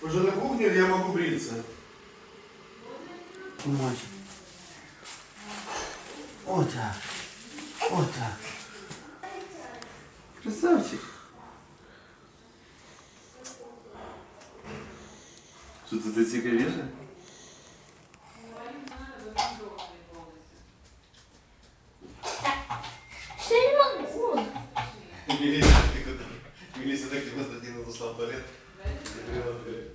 Уже на кухне или я могу бриться? Мать. Вот так. Вот так. Красавчик. Что ты цікавіше? Что я не могу? Мелисса, ты куда? Мелисса так демонстративно зашла в туалет. Закрыла дверь.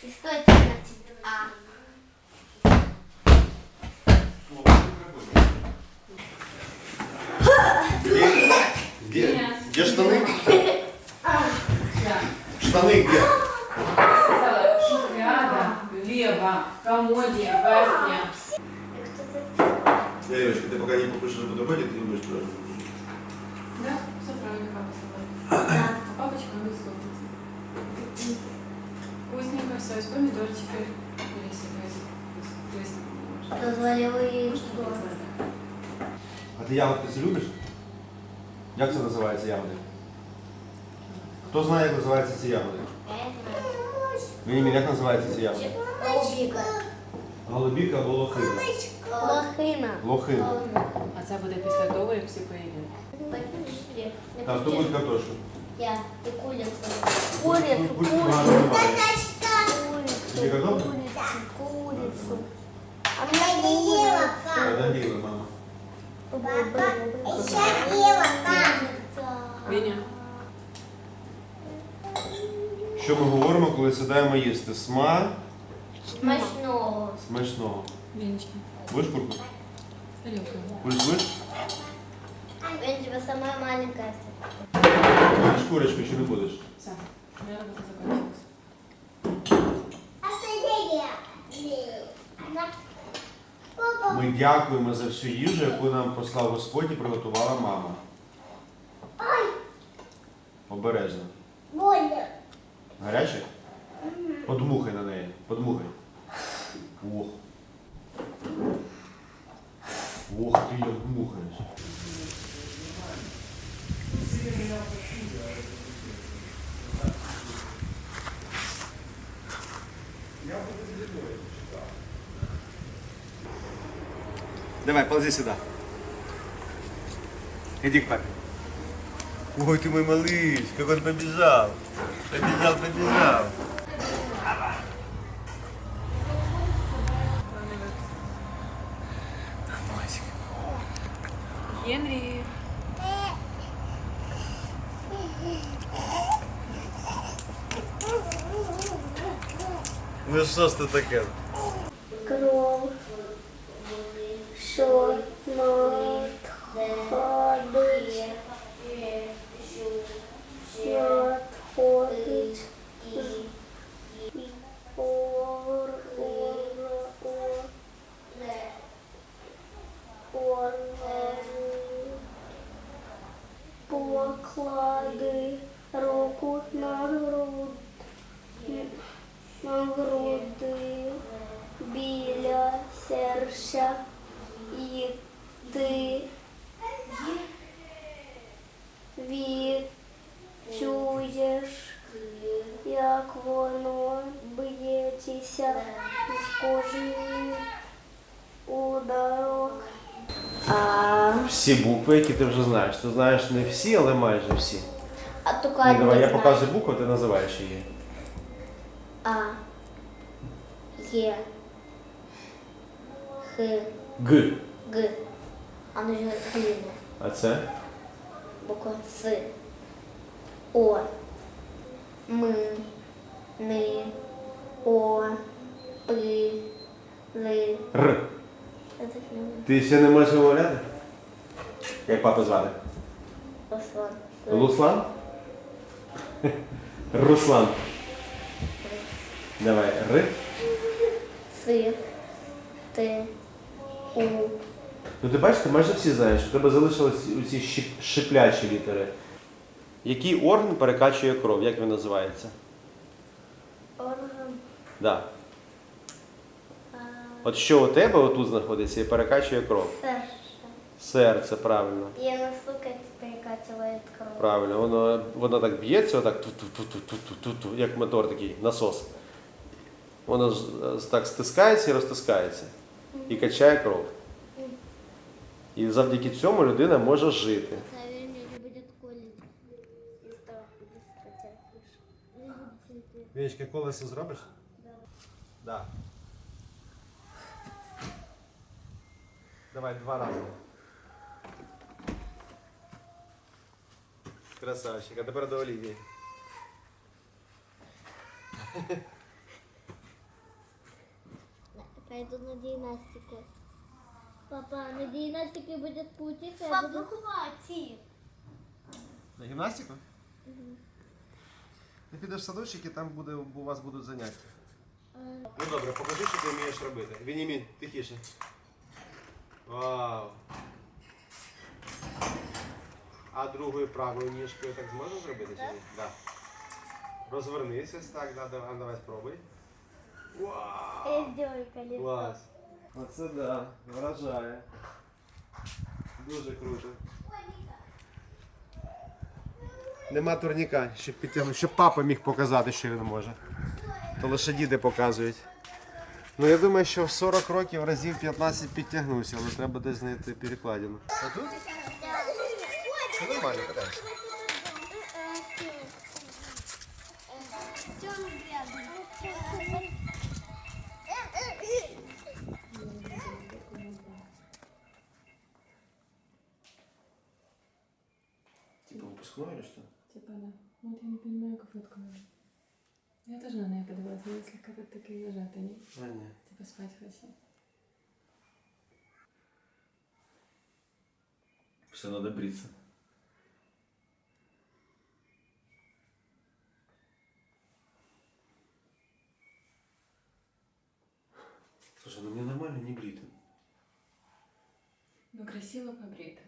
Что это значит? А. Где? Где штаны? Штаны где? Сказала, шухляда, лево, комодия, верхня. Девочка, ты пока не попишешь на бутерброде, ты не будешь брать. Да, все правильно, папа сказал. А папочка не слушается Вкусненько все, из помидорчика. Или себе Дозволили что? А ти ягодки це любиш? Як це називається ягоди? Хто знає, як називаються ці ягоди? Мені як називаються ці ягоди? Лобика. Голубіка або лохина? Лохина. Лохина. А це буде після того, як всі поїдуть. Пошли. Так, хто буде картошку? Я. И курицу. Курицу. Будь Курицу. гарно немає. Тебе Курицу. готово? Курицу. А мне не ела. Доділи, мама. Еще ела. Веня, Що ми говоримо, коли сідаємо їсти? Сма Смачного. смачного. Венечка, Будеш курку? тарелка. Будеш будеш? Я тебя самая маленькая. Будеш курочку чи не будеш? Все, моя робота закончилась. Ми дякуємо за всю їжу, яку нам послав Господь і приготувала мама. Обережно. Гаряче? Подмухай на неї. Подмухай. Ох. Ох ти як дмухаєш. Давай, ползи сюда. Иди к папе. Ой, ты мой малыш, как он побежал. Побежал, побежал. Генрі. Ну що ж це таке? Всі букви, які ти вже знаєш. Ти знаєш не всі, але майже всі. а тільки Ні, давай, я знаю. показую букву, ти називаєш її. А, Є, Х, Г. Г. А ну же. А це? Буква С. О. М. Н. О. П. Л. Р. Так не. Ти ще не можеш вимовляти? Як папу звати? Руслан. Руслан? Руслан. Давай, Р. С. Т. У. Ну ти бачиш, ти майже всі знаєш, у тебе залишились ці щіп- шиплячі літери. Який орган перекачує кров? Як він називається? Орган. Да. От що у тебе отут знаходиться і перекачує кров? Серце. Серце, правильно. Я на сука перекачиваю выбрасывает кровь. Правильно, воно, воно так б'ється, отак ту-ту-ту-ту-ту-ту, як мотор такий, насос. Воно ж, е, так стискається і розтискається. І качає кров. І завдяки цьому людина може жити. Наверное, не будет колить. Из-за того, что ты потерпишь. Не будет терпеть. Вінечка, колесо зробиш? Да. Да. Давай два рази. Красавчик. А тепер до Олівії. Пойду на гимнастику. Папа, на гимнастике будет путик, я буду... хватит. На гімнастику? Ти підеш в садочок і там буде, у вас будуть заняття. Ну добре, покажи, що ти вмієш робити. Вінімін, тихіше. Вау. А другою правою ніжкою так зможеш зробити чи ні? Да. Розвернись ось так, да, давай, давай спробуй. Вау! Сделаю колесо. Клас. Оце да, вражає. Дуже круто. Нема турніка, щоб підтягнути, щоб папа міг показати, що він може. То лише діти показують. Ну я думаю, що в 40 років разів 15 підтягнувся, але треба десь знайти перекладину. А тут? Це нормально катаєшся. Типа выпускной или что? Типа, да. Ну, вот я не понимаю, как фотку надо. Я тоже на неї подивилася, але слегка тут такий нажатий, ні? А, ні. Типа спать хочу. Все, надо бриться. Слушай, ну мне нормально не брито. Ну, красиво побрито.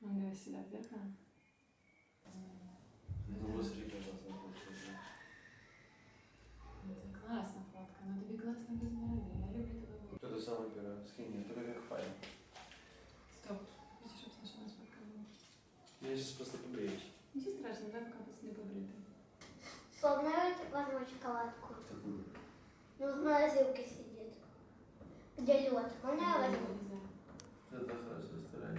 Ну, давай сюда, в зеркало. Ну, возри, пожалуйста. Ну, Це класна фотка, ну тобі класно без бороди. Я люблю тебе. Вот это самое первое. Скинь, это как файл. Стоп. Хочеш, щоб Саша нас фоткала? Я сейчас просто побреюсь. Нічого страшного, давай поки не побрити. Помню, возьму шоколадку. Ну, в морозилке сидит. Где лед. Можно я возьму? Это хорошо, стараюсь.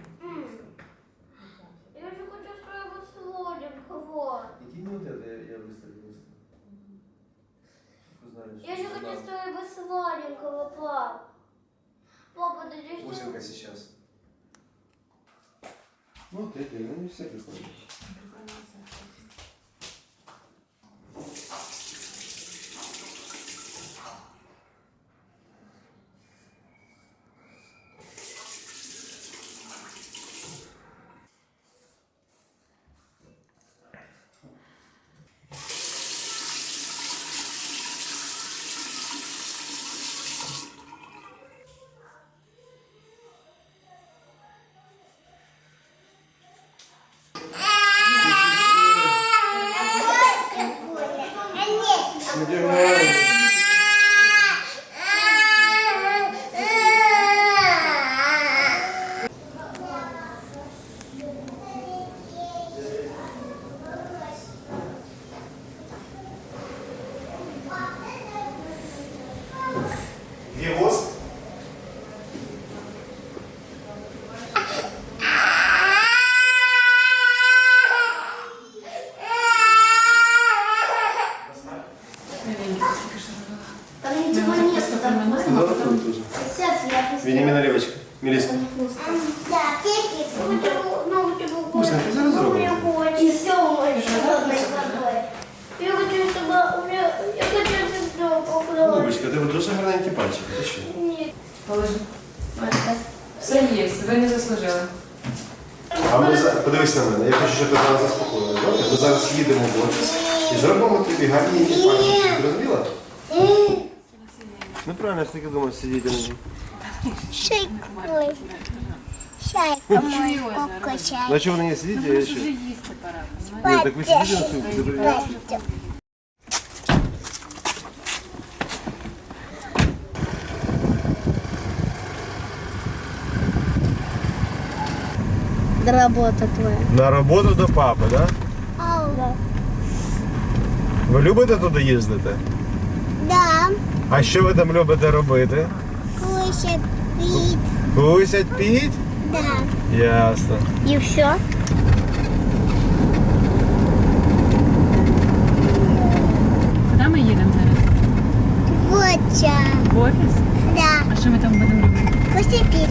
Я же хочу своего сладенького. Иди не вот это, я, я выставлю, выставлю. Знаешь, Я же хочу своего сладенького, пап. Папа, да ты что? Бусинка сейчас. Ну, ты, ты, ну не все приходят. Где воск? Там ничего нет. там. Сейчас я посмотрю. Вениамина Левочка. Мелиска. Да, кеки. Ну, тебе Вкусно, ты зараз зробила? И все умоешь холодной водой. Я хочу, чтобы у меня... Я хочу, чтобы покрылось. Лубочка, тебе дуже гарненькі пальчики. Ти що? Нет. Положи. Все є, ви не заслужили. А ми за- подивись на мене, я хочу, щоб ти зараз заспокоїла. Добре? Ми зараз їдемо в офіс і зробимо тобі гарненькі пальчики. Зрозуміла? Ну правильно, я ж таки думав, сидіти на ній. Шейка мой, кокочай. На чому на ній сидіти, я ще? Вже їсти пора, Ні, так ви сидите на цьому. работа твоя. На роботу до папи, да? Да. Ви любите туди їздити? Да. А що ви там любите робити? Кушать, пить. Кусять, піть? Да. Ясно. И все? Куди ми їдемо зараз? Вот В офіс? Да. А що ми там будемо робити? Кушать, пить.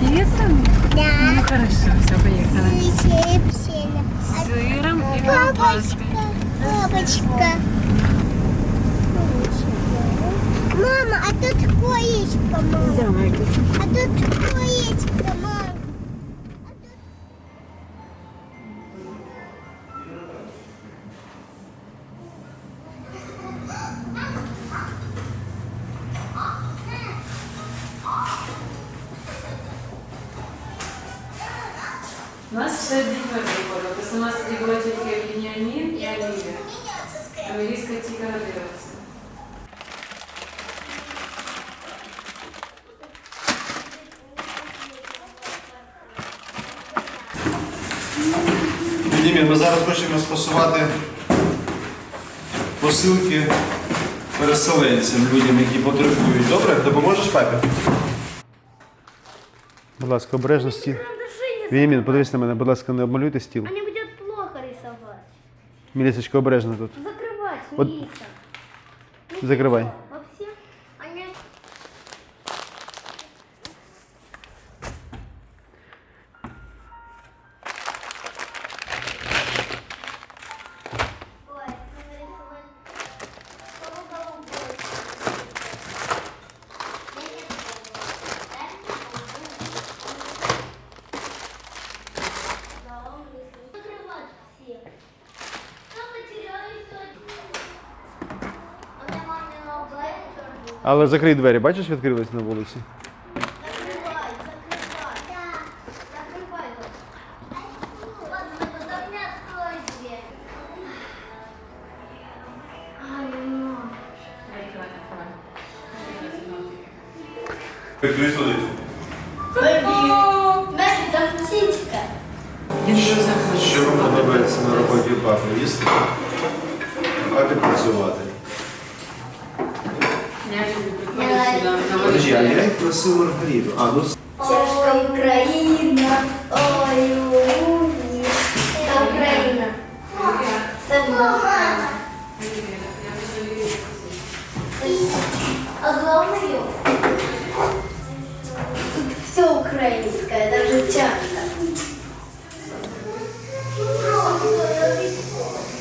Піцем? Ну Да. хорошо, все, поїхали. Кушать, З сиром і Папочка. ковбаскою. Папочка. Мама, а тут коечка, мама. А тут коечка, Дімін, ми зараз хочемо спасувати посилки переселенцям, людям, які потребують. Добре? Допоможеш папі? Будь ласка, обережно стіл. Вімін, подивись на мене, будь ласка, не обмалюйте стіл. Они будет плохо рисовать. Мілісочка, обережно тут. Закрывать. Мелисса. Закривай. Але закрий двері, бачиш, відкрились на вулиці. Закрывай, закрывай. Да. Закрывай. Ладно, тогда мне открой дверь. Ай, ну. Прикрий а я їх просив Маргариту. А, ну Чешка Україна, ой, ой, це Україна. Це Бога. А главное, тут все украинское, даже чашка.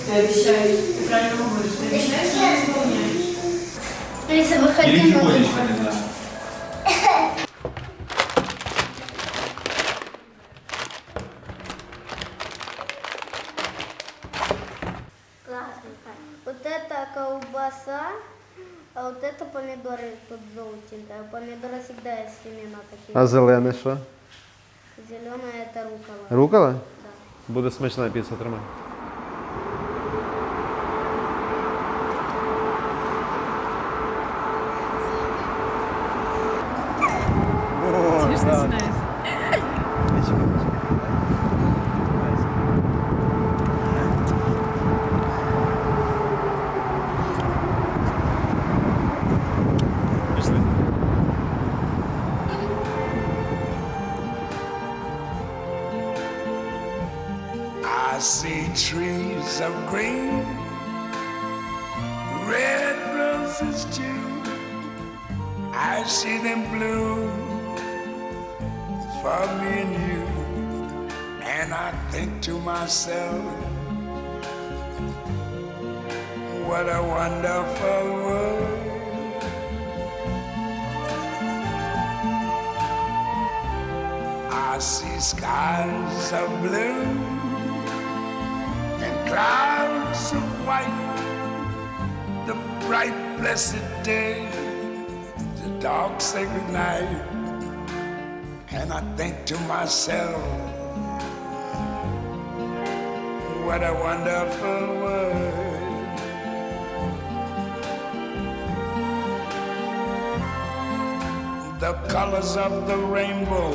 Ти обіцяєш, ти правильно говориш, ти обіцяєш, що не сповняєш. Если выходи Или на тихонечко, не знаю. а вот это помидоры тут желтенькие. Помидоры всегда есть семена такие. А зелене що? Зеленая это рукола. Рукола? Да. Буде смачна піца, тримай. Смішно сінається. For me and you. And I think to myself, what a wonderful world. I see skies of blue and clouds of white. The bright, blessed day, the dark, sacred night and I think to myself, what a wonderful world. The colors of the rainbow,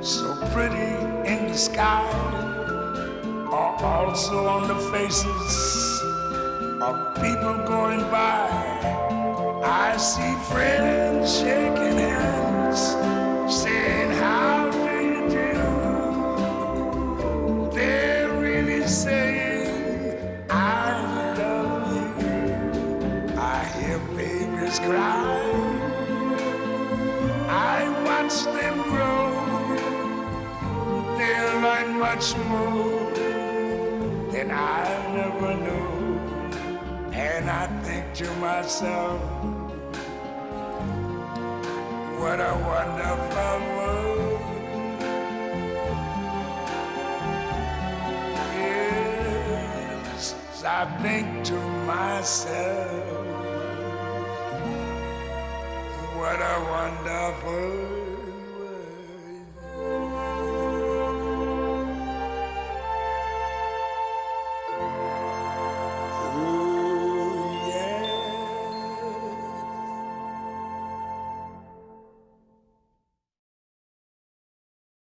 so pretty in the sky, are also on the faces of people going by. I see friends shaking hands myself. What a wonderful world. Yes, I think to myself, what a wonderful